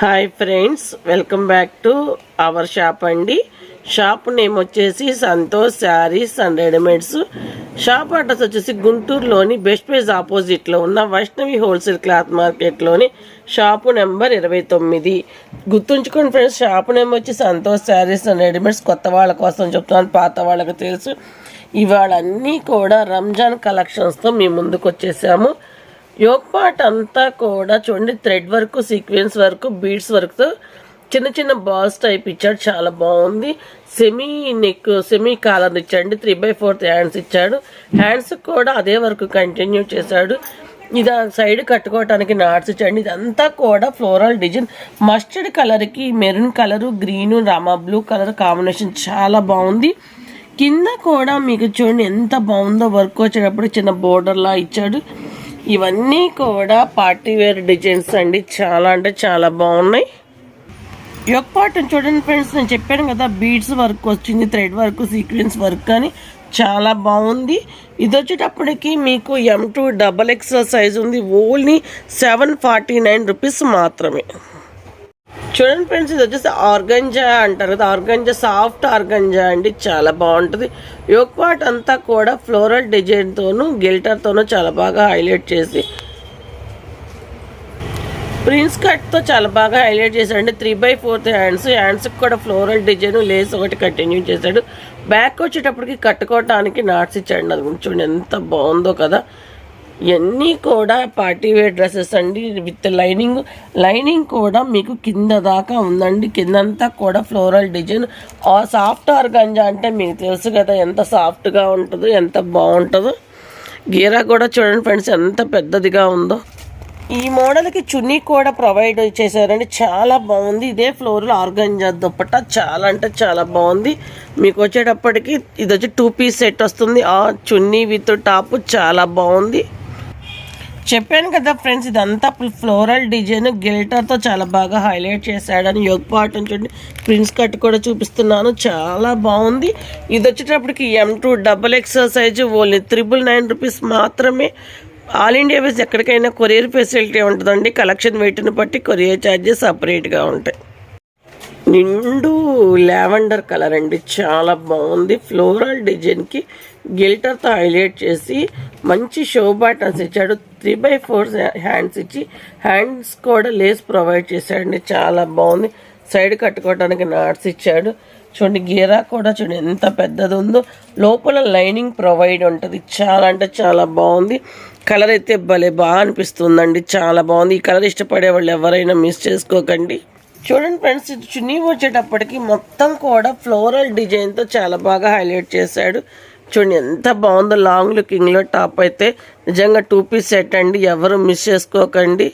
Hi friends welcome back to our shop అండి. Shop name వచ్చేసి Santosh sarees and readymades. Shop address వచ్చేసి గుంటూరులోని best price ఆపోజిట్లో ఉన్న వైష్ణవి హోల్సేల్ క్లాత్ మార్కెట్లోని షాపు నెంబర్ ఇరవై తొమ్మిది. గుర్తుంచుకోండి ఫ్రెండ్స్ షాపు నేమ్ వచ్చి సంతోష్ శారీస్ అండ్ రెడీమేడ్స్. కొత్త వాళ్ళ కోసం చెప్తున్నాను పాత వాళ్ళకి తెలుసు. ఇవాళ అన్నీ కూడా రంజాన్ కలెక్షన్స్తో మీ ముందుకు వచ్చేసాము. యోగ్ పార్ట్ అంతా కూడా చూడండి thread work sequence work beads వర్క్తో చిన్న చిన్న బాల్స్ టైప్ ఇచ్చాడు చాలా బాగుంది. సెమీ నెక్ సెమీ కాలర్ ఇచ్చాడు త్రీ బై ఫోర్త్ హ్యాండ్స్ ఇచ్చాడు. హ్యాండ్స్ కూడా అదే వర్క్ కంటిన్యూ చేశాడు. ఇది సైడ్ కట్టుకోవటానికి నాట్స్ ఇచ్చాడు ఇదంతా కూడా ఫ్లోరల్ డిజైన్. మస్టర్డ్ కలర్కి maroon colour green Rama blue colour combination చాలా బాగుంది. కింద కూడా మీకు చూడండి ఎంత బాగుందో వర్క్ వచ్చేటప్పుడు చిన్న బోర్డర్లా ఇచ్చాడు. ఇవన్నీ కూడా పార్టీ వేర్ డిజైన్స్ అండి. చాలా అంటే చాలా బాగున్నాయి. యొక్క పాటను చూడండి ఫ్రెండ్స్ నేను చెప్పాను కదా బీడ్స్ వర్క్ వచ్చింది థ్రెడ్ వర్క్ సీక్వెన్స్ వర్క్ అని. చాలా బాగుంది. ఇది వచ్చేటప్పటికి మీకు M two double XL size ఉంది. Only seven forty nine rupees మాత్రమే. చూడండి ఫ్రెండ్స్ ఇది వచ్చేసి ఆర్గంజా అంటారు కదా. ఆర్గంజా సాఫ్ట్ ఆర్గంజా అండి. చాలా బాగుంటుంది. యోక్ పార్ట్ అంతా కూడా ఫ్లోరల్ డిజైన్తోనూ గిల్టర్తోనూ చాలా బాగా హైలైట్ చేసి ప్రిన్స్ కట్తో చాలా బాగా హైలైట్ చేశాడండి. త్రీ బై ఫోర్త్ హ్యాండ్స్ హ్యాండ్స్కి కూడా ఫ్లోరల్ డిజైన్ లేస్ ఒకటి కంటిన్యూ చేశాడు. బ్యాక్ వచ్చేటప్పటికి కట్టుకోవటానికి నాట్స్ ఇచ్చాడు అది చూడండి ఎంత బాగుందో కదా. ఇవన్నీ కూడా పార్టీ వేర్ డ్రెస్సెస్ అండి. విత్ లైనింగ్ లైనింగ్ కూడా మీకు కింద దాకా ఉందండి. కిందంతా కూడా ఫ్లోరల్ డిజైన్. ఆ సాఫ్ట్ ఆర్గంజా అంటే మీకు తెలుసు కదా ఎంత సాఫ్ట్గా ఉంటుందో ఎంత బాగుంటుందో. గీరా కూడా చూడండి ఫ్రెండ్స్ ఎంత పెద్దదిగా ఉందో. ఈ మోడల్కి చున్నీ కూడా ప్రొవైడ్ చేశారండి. చాలా బాగుంది. ఇదే ఫ్లోర్లో ఆర్గంజా దుప్పట. చాలా అంటే చాలా బాగుంది. మీకు వచ్చేటప్పటికి ఇది వచ్చి టూ పీస్ సెట్ వస్తుంది. ఆ చున్నీ విత్ టాప్ చాలా బాగుంది. చెప్పాను కదా ఫ్రెండ్స్ ఇదంతా ఫ్లోరల్ డిజైన్. గిల్టర్తో చాలా బాగా హైలైట్ చేశాడని యోగ్ పార్ట్ చూడండి. ప్రిన్స్ కట్ కూడా చూపిస్తున్నాను. చాలా బాగుంది. ఇది వచ్చేటప్పటికి M two double XL size only triple nine rupees మాత్రమే. ఆల్ ఇండియా బేస్ ఎక్కడికైనా కొరియర్ ఫెసిలిటీ ఉంటుందండి. కలెక్షన్ వెయిట్ని బట్టి కొరియర్ ఛార్జెస్ సపరేట్గా ఉంటాయి. నిండు లావెండర్ కలర్ అండి. చాలా బాగుంది. ఫ్లోరల్ డిజైన్కి గిల్టర్తో హైలైట్ చేసి మంచి షో బటన్స్ ఇచ్చాడు. త్రీ బై ఫోర్ హ్యాండ్స్ ఇచ్చి హ్యాండ్స్ కూడా లేస్ ప్రొవైడ్ చేశాడండి. చాలా బాగుంది. సైడ్ కట్టుకోవడానికి నాట్స్ ఇచ్చాడు. చూడండి గీరా కూడా చూడండి ఎంత పెద్దది ఉందో. లోపల లైనింగ్ ప్రొవైడ్ ఉంటుంది. చాలా అంటే చాలా బాగుంది. కలర్ అయితే భలే బాగా అనిపిస్తుందండి. చాలా బాగుంది. ఈ కలర్ ఇష్టపడే వాళ్ళు ఎవరైనా మిస్ చేసుకోకండి. చూడండి ఫ్రెండ్స్ ఇది చున్నీ వచ్చేటప్పటికి మొత్తం కూడా ఫ్లోరల్ డిజైన్తో చాలా బాగా హైలైట్ చేశాడు. చూడండి ఎంత బాగుందో లాంగ్ లుకింగ్లో టాప్ అయితే. నిజంగా టూ పీస్ సెట్ అండి ఎవరు మిస్ చేసుకోకండి.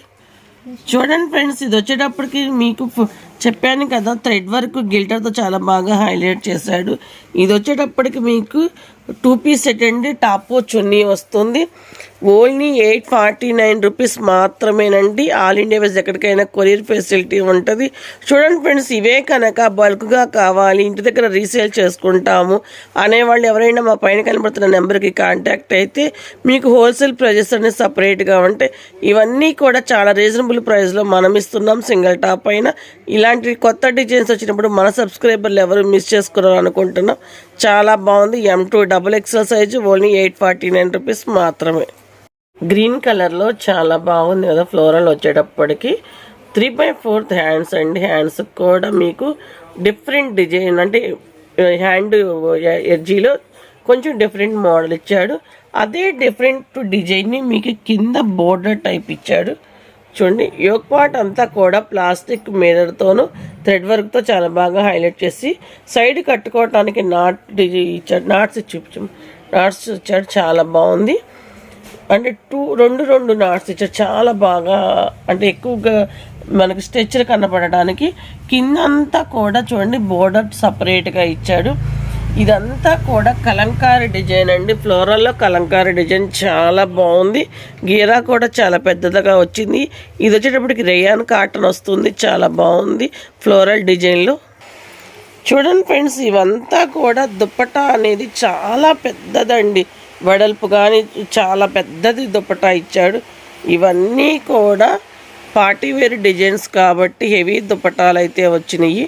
చూడండి ఫ్రెండ్స్ ఇది వచ్చేటప్పటికి మీకు చెప్పాను కదా థ్రెడ్ వర్క్ గిల్టర్తో చాలా బాగా హైలైట్ చేశాడు. ఇది వచ్చేటప్పటికి మీకు టూ పీస్ సెట్ అండి టాప్ చున్నీ వస్తుంది. Only eight forty nine rupees మాత్రమేనండి. ఆల్ ఇండియా వైజ్ ఎక్కడికైనా కొరియర్ ఫెసిలిటీ ఉంటుంది. చూడండి ఫ్రెండ్స్ ఇవే కనుక బల్క్గా కావాలి ఇంటి దగ్గర రీసేల్ చేసుకుంటాము అనేవాళ్ళు ఎవరైనా మా పైన కనబడుతున్న నెంబర్కి కాంటాక్ట్ అయితే మీకు హోల్సేల్ ప్రైజెస్ అనేది సపరేట్గా ఉంటాయి. ఇవన్నీ కూడా చాలా రీజనబుల్ ప్రైస్లో మనం ఇస్తున్నాం సింగిల్ టాప్ అయినా. ఇలాంటి కొత్త డిజైన్స్ వచ్చినప్పుడు మన సబ్స్క్రైబర్లు ఎవరు మిస్ చేసుకున్నారు అనుకుంటున్నాం చాలా బాగుంది. M two double XL size only eight forty nine rupees మాత్రమే. గ్రీన్ కలర్లో చాలా బాగుంది కదా ఫ్లోరల్ వచ్చేటప్పటికి. త్రీ బై ఫోర్త్ హ్యాండ్స్ అండి హ్యాండ్స్ కూడా మీకు డిఫరెంట్ డిజైన్ అంటే uh, హ్యాండ్ ఎర్జీలో uh, కొంచెం డిఫరెంట్ మోడల్ ఇచ్చాడు. అదే డిఫరెంట్ డిజైన్ని మీకు కింద బోర్డర్ టైప్ ఇచ్చాడు. చూడండి యోగ్ పార్ట్ అంతా కూడా ప్లాస్టిక్ మిర్రర్తోను థ్రెడ్ వర్క్తో చాలా బాగా హైలైట్ చేసి సైడ్ కట్టుకోవటానికి నాట్ ఇచ్చాడు నాట్స్ చూపించు నాట్స్ ఇచ్చాడు చాలా బాగుంది. అంటే టూ రెండు రెండు నాట్స్ ఇచ్చాడు చాలా బాగా అంటే ఎక్కువగా మనకి స్ట్రెచ్చర్ కనపడడానికి కింద అంతా కూడా చూడండి బోర్డర్ సపరేట్గా ఇచ్చాడు. ఇదంతా కూడా కలంకారీ డిజైన్ అండి. ఫ్లోరల్లో కలంకారీ డిజైన్ చాలా బాగుంది. గీరా కూడా చాలా పెద్దదిగా వచ్చింది. ఇది వచ్చేటప్పటికి రేయాన్ కాటన్ వస్తుంది. చాలా బాగుంది ఫ్లోరల్ డిజైన్లో. చూడండి ఫ్రెండ్స్ ఇవంతా కూడా దుప్పటా అనేది చాలా పెద్దదండి. వెడల్పు కానీ చాలా పెద్దది దుప్పటా ఇచ్చాడు. ఇవన్నీ కూడా పార్టీవేర్ డిజైన్స్ కాబట్టి హెవీ దుప్పటాలు అయితే వచ్చినాయి.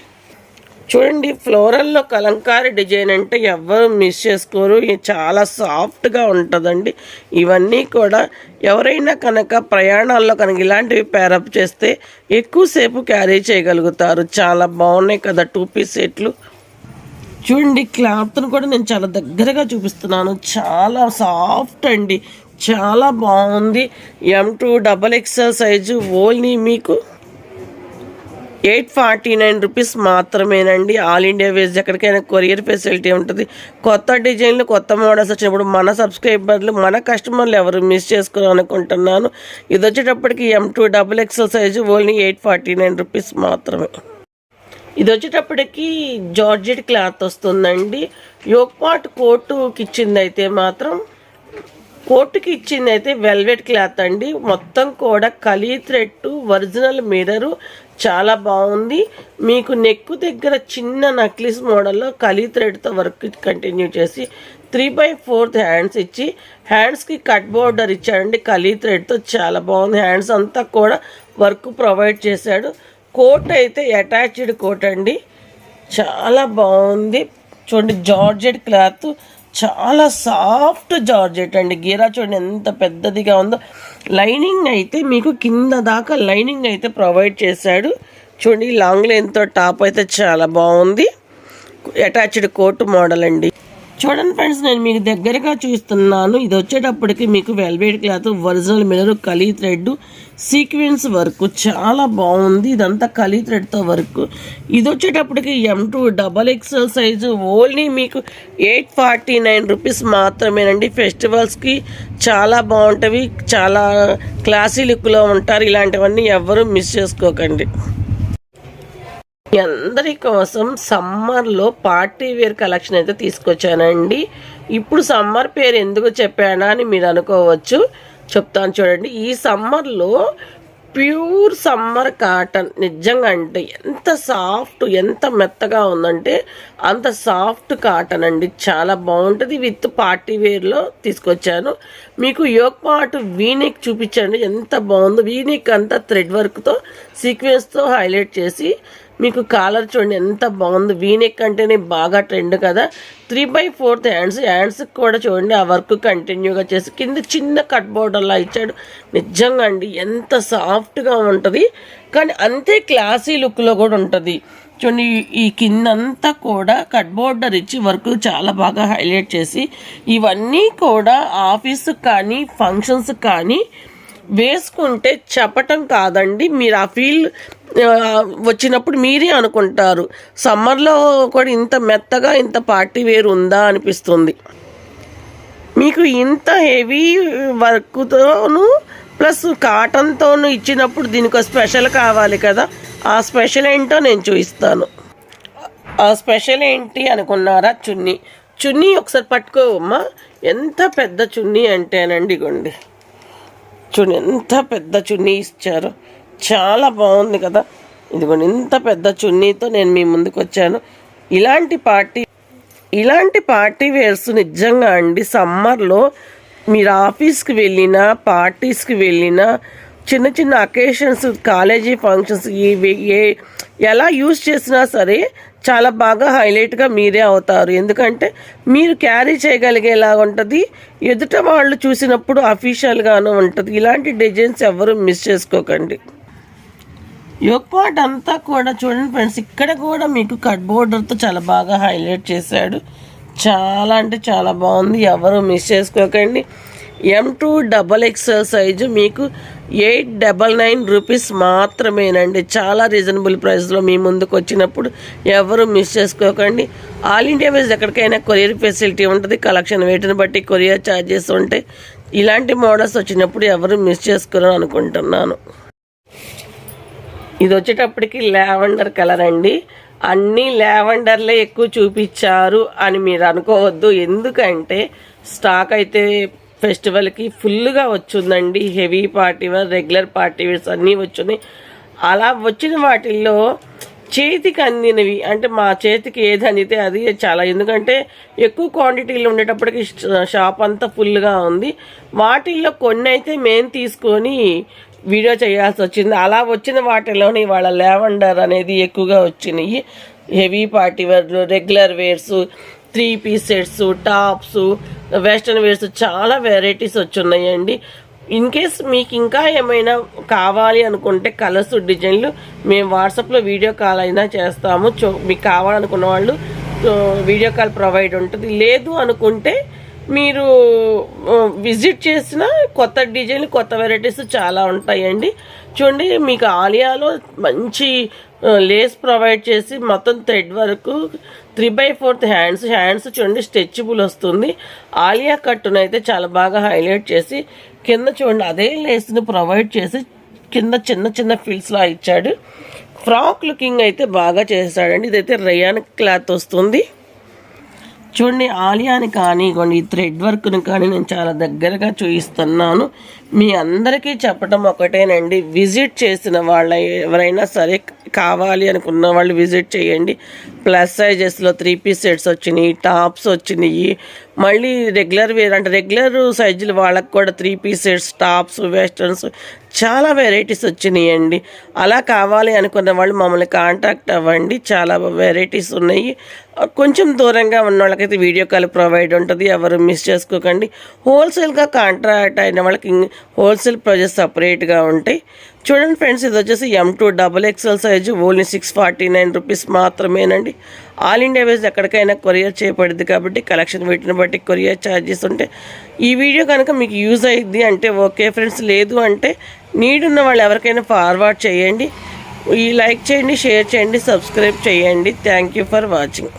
చూడండి ఫ్లోరల్లో కలంకారీ డిజైన్ అంటే ఎవరు మిస్ చేసుకోరు. చాలా సాఫ్ట్గా ఉంటుందండి. ఇవన్నీ కూడా ఎవరైనా కనుక ప్రయాణాల్లో కనుక ఇలాంటివి పేరప్ చేస్తే ఎక్కువసేపు క్యారీ చేయగలుగుతారు. చాలా బాగున్నాయి కదా టూ పీస్ సెట్లు. చూడండి క్లాత్ను కూడా నేను చాలా దగ్గరగా చూపిస్తున్నాను. చాలా సాఫ్ట్ అండి. చాలా బాగుంది. M two double XL size only మీకు ఎయిట్ ఫార్టీ నైన్ రూపీస్ మాత్రమేనండి. ఆల్ ఇండియా వేస్ ఎక్కడికైనా కొరియర్ ఫెసిలిటీ ఉంటుంది. కొత్త డిజైన్లు కొత్త మోడల్స్ వచ్చినప్పుడు మన సబ్స్క్రైబర్లు మన కస్టమర్లు ఎవరు మిస్ చేసుకోవాలనుకుంటున్నాను ఇది వచ్చేటప్పటికి M two double XL size only eight forty nine rupees మాత్రమే. ఇది వచ్చేటప్పటికి జార్జెట్ క్లాత్ వస్తుందండి. యోక్పాట్ కోటుకి ఇచ్చింది అయితే మాత్రం కోర్టుకి ఇచ్చింది అయితే వెల్వెట్ క్లాత్ అండి. మొత్తం కూడా కలీ థ్రెడ్ ఒరిజినల్ మిర్రరు. చాలా బాగుంది. మీకు నెక్ దగ్గర చిన్న నక్లిస్ మోడల్లో కలీ థ్రెడ్తో వర్క్ కంటిన్యూ చేసి త్రీ బై ఫోర్త్ హ్యాండ్స్ ఇచ్చి హ్యాండ్స్కి కట్ బోర్డర్ ఇచ్చాడండి కలీ థ్రెడ్తో చాలా బాగుంది. హ్యాండ్స్ అంతా కూడా వర్క్ ప్రొవైడ్ చేశాడు. కోట్ అయితే అటాచ్డ్ కోట్ అండి. చాలా బాగుంది. చూడండి జార్జెడ్ క్లాత్. చాలా సాఫ్ట్ జార్జెట్ అండి. గీరా చూడండి ఎంత పెద్దదిగా ఉందో. లైనింగ్ అయితే మీకు కింద దాకా లైనింగ్ అయితే ప్రొవైడ్ చేశాడు. చూడండి లాంగ్ లెంత్తో టాప్ అయితే చాలా బాగుంది. అటాచ్డ్ కోట్ మోడల్ అండి. చూడండి ఫ్రెండ్స్ నేను మీకు దగ్గరగా చూస్తున్నాను. ఇది వచ్చేటప్పటికి మీకు వెల్వేట్ క్లాత్ ఒరిజినల్ మినరు కలీ థ్రెడ్ సీక్వెన్స్ వర్క్ చాలా బాగుంది. ఇదంతా కలీ థ్రెడ్తో వర్క్ ఇది వచ్చేటప్పటికి M two double XL size only మీకు ఎయిట్ ఫార్టీ నైన్ రూపీస్ మాత్రమేనండి. ఫెస్టివల్స్కి చాలా బాగుంటవి. చాలా క్లాసీ లుక్లో ఉంటారు. ఇలాంటివన్నీ ఎవరు మిస్ చేసుకోకండి. అందరి కోసం సమ్మర్లో పార్టీ వేర్ కలెక్షన్ అయితే తీసుకొచ్చానండి. ఇప్పుడు సమ్మర్ పేరు ఎందుకు చెప్పానా అని మీరు అనుకోవచ్చు. చెప్తాను చూడండి. ఈ సమ్మర్లో ప్యూర్ సమ్మర్ కాటన్ నిజంగా అంటే ఎంత సాఫ్ట్ ఎంత మెత్తగా ఉందంటే అంత సాఫ్ట్ కాటన్ అండి. చాలా బాగుంటుంది. విత్ పార్టీ వేర్లో తీసుకొచ్చాను. మీకు యోగ్ పార్ట్ వీనెక్ చూపించండి. ఎంత బాగుందో. వీనెక్ అంతా థ్రెడ్ వర్క్తో సీక్వెన్స్తో హైలైట్ చేసి మీకు కాలర్ చూడండి ఎంత బాగుంది. వీనెక్ అంటేనే బాగా ట్రెండ్ కదా. త్రీ బై ఫోర్త్ హ్యాండ్స్ హ్యాండ్స్కి కూడా చూడండి ఆ వర్క్ కంటిన్యూగా చేసి కింద చిన్న కట్ బోర్డర్లా ఇచ్చాడు. నిజంగా అండి ఎంత సాఫ్ట్గా ఉంటుంది. కానీ అంతే క్లాసీ లుక్లో కూడా ఉంటుంది. చూడండి ఈ కిందంతా కూడా కట్ బోర్డర్ ఇచ్చి వర్క్ చాలా బాగా హైలైట్ చేసి ఇవన్నీ కూడా ఆఫీసు కానీ ఫంక్షన్స్ కానీ వేసుకుంటే చెప్పటం కాదండి. మీరు ఆ ఫీల్ వచ్చినప్పుడు మీరే అనుకుంటారు. సమ్మర్లో కూడా ఇంత మెత్తగా ఇంత పార్టీ వేర్ ఉందా అనిపిస్తుంది. మీకు ఇంత హెవీ వర్క్తోను ప్లస్ కాటన్తోను ఇచ్చినప్పుడు దీనికి ఒక స్పెషల్ కావాలి కదా. ఆ స్పెషల్ ఏంటో నేను చూపిస్తాను. ఆ స్పెషల్ ఏంటి అనుకున్నారా చున్నీ? చున్నీ ఒకసారి పట్టుకోవమ్మా. ఎంత పెద్ద చున్నీ అంటేనండి ఇగోండి. చూడండి ఎంత పెద్ద చున్నీ ఇచ్చారు. చాలా బాగుంది కదా. ఇదిగోండి ఇంత పెద్ద చున్నీతో నేను మీ ముందుకు వచ్చాను. ఇలాంటి పార్టీ ఇలాంటి పార్టీ వేర్స్ నిజంగా అండి సమ్మర్లో మీరు ఆఫీస్కి వెళ్ళినా పార్టీస్కి వెళ్ళినా చిన్న చిన్న అకేషన్స్ కాలేజీ ఫంక్షన్స్ ఏ ఎలా యూజ్ చేసినా సరే చాలా బాగా హైలైట్గా మీరే అవుతారు. ఎందుకంటే మీరు క్యారీ చేయగలిగేలా ఉంటుంది. ఎదుట వాళ్ళు చూసినప్పుడు అఫీషియల్గాను ఉంటుంది. ఇలాంటి డిజైన్స్ ఎవరు మిస్ చేసుకోకండి. యోగ్ అంతా కూడా చూడండి ఫ్రెండ్స్ ఇక్కడ కూడా మీకు కట్ బోర్డర్తో చాలా బాగా హైలైట్ చేశాడు. చాలా అంటే చాలా బాగుంది. ఎవరు మిస్ చేసుకోకండి. M two double XL size మీకు ఎయిట్ డబల్ నైన్ రూపీస్ మాత్రమేనండి. చాలా రీజనబుల్ ప్రైస్లో మీ ముందుకు వచ్చినప్పుడు ఎవరు మిస్ చేసుకోకండి. ఆల్ ఇండియా వైజ్ ఎక్కడికైనా కొరియర్ ఫెసిలిటీ ఉంటుంది. కలెక్షన్ వెయిట్ని బట్టి కొరియర్ ఛార్జెస్ ఉంటాయి ఇలాంటి మోడల్స్ వచ్చినప్పుడు ఎవరు మిస్ చేసుకోరు అనుకుంటున్నాను. ఇది వచ్చేటప్పటికి లావెండర్ కలర్ అండి. అన్ని లావెండర్లే ఎక్కువ చూపించారు అని మీరు అనుకోవద్దు. ఎందుకంటే స్టాక్ అయితే ఫెస్టివల్కి ఫుల్గా వచ్చిందండి. Heavy party wear regular party wears అన్నీ వచ్చినాయి అలా వచ్చిన వాటిల్లో చేతికి అందినవి అంటే మా చేతికి ఏది అందితే అది చాలా. ఎందుకంటే ఎక్కువ క్వాంటిటీలో ఉండేటప్పటికి షాప్ అంతా ఫుల్గా ఉంది. వాటిల్లో కొన్ని అయితే మేము తీసుకొని వీడియో చేయాల్సి వచ్చింది. అలా వచ్చిన వాటిలోని వాళ్ళ లావెండర్ అనేది ఎక్కువగా వచ్చినాయి. హెవీ పార్టీ వేర్లు regular wears three piece sets tops western wears చాలా వెరైటీస్ వచ్చున్నాయండి. ఇన్ కేస్ మీకు ఇంకా ఏమైనా కావాలి అనుకుంటే కలర్స్ డిజైన్లు మేము వాట్సాప్లో వీడియో కాల్ అయినా చేస్తాము. చో మీకు కావాలనుకున్న వాళ్ళు వీడియో కాల్ ప్రొవైడ్ ఉంటుంది. లేదు అనుకుంటే మీరు విజిట్ చేసిన కొత్త డిజైన్లు కొత్త వెరైటీస్ చాలా ఉంటాయండి. చూడండి మీకు ఆలియాలో మంచి లేస్ ప్రొవైడ్ చేసి మొత్తం థ్రెడ్ వరకు three by fourth hands hands చూడండి స్ట్రెచబుల్ వస్తుంది. ఆలియా కట్టును అయితే చాలా బాగా హైలైట్ చేసి కింద చూడండి అదే లేస్ని ప్రొవైడ్ చేసి కింద చిన్న చిన్న ఫిల్స్లా ఇచ్చాడు. ఫ్రాక్ లుకింగ్ అయితే బాగా చేశాడండి. ఇదైతే రయాన్ క్లాత్ వస్తుంది. చూడండి ఆలియాని కానీ ఇగోండి ఈ థ్రెడ్ వర్క్ని కానీ నేను చాలా దగ్గరగా చూపిస్తున్నాను మీ అందరికీ చెప్పడం ఒకటేనండి. విజిట్ చేసిన వాళ్ళ ఎవరైనా సరే కావాలి అనుకున్న వాళ్ళు విజిట్ చేయండి. ప్లస్ సైజెస్లో త్రీ పీస్ సెట్స్ వచ్చినాయి టాప్స్ వచ్చినాయి. మళ్ళీ రెగ్యులర్ వేర్ అంటే రెగ్యులర్ సైజులు వాళ్ళకి కూడా three piece sets tops westerns చాలా వెరైటీస్ వచ్చినాయండి. అలా కావాలి అనుకున్న వాళ్ళు మమ్మల్ని కాంటాక్ట్ అవ్వండి. చాలా వెరైటీస్ ఉన్నాయి. కొంచెం దూరంగా ఉన్న వాళ్ళకైతే వీడియో కాల్ ప్రొవైడ్ ఉంటుంది. ఎవరు మిస్ చేసుకోకండి. హోల్సేల్గా కాంట్రాక్ట్ అయిన వాళ్ళకి హోల్సేల్ ప్రైజెస్ సపరేట్గా ఉంటాయి. చూడండి ఫ్రెండ్స్ ఇది వచ్చేసి M two double XL size only six forty nine rupees మాత్రమేనండి. ఆల్ ఇండియా వేస్ ఎక్కడికైనా కొరియర్ చేయబడింది కాబట్టి కలెక్షన్ వీటిని బట్టి కొరియర్ ఛార్జెస్ ఉంటాయి ఈ వీడియో కనుక మీకు యూజ్ అయ్యింది అంటే ఓకే ఫ్రెండ్స్ లేదు అంటే నీడ్ ఉన్న వాళ్ళు ఎవరికైనా ఫార్వర్డ్ చేయండి. ఈ లైక్ చేయండి షేర్ చేయండి సబ్స్క్రైబ్ చేయండి. Thank you for watching